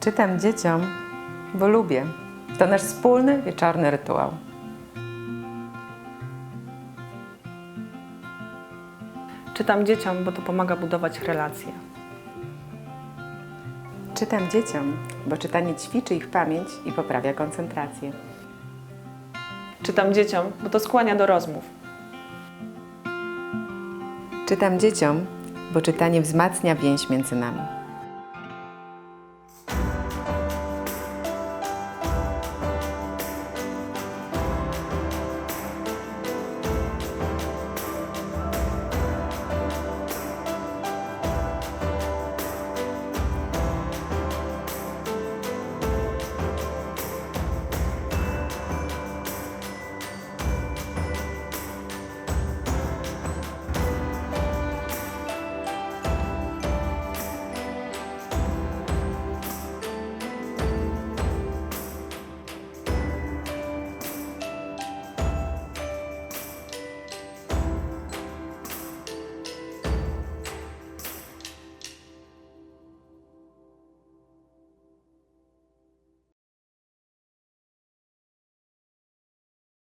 Czytam dzieciom, bo lubię. To nasz wspólny wieczorny rytuał. Czytam dzieciom, bo to pomaga budować relacje. Czytam dzieciom, bo czytanie ćwiczy ich pamięć i poprawia koncentrację. Czytam dzieciom, bo to skłania do rozmów. Czytam dzieciom, bo czytanie wzmacnia więź między nami.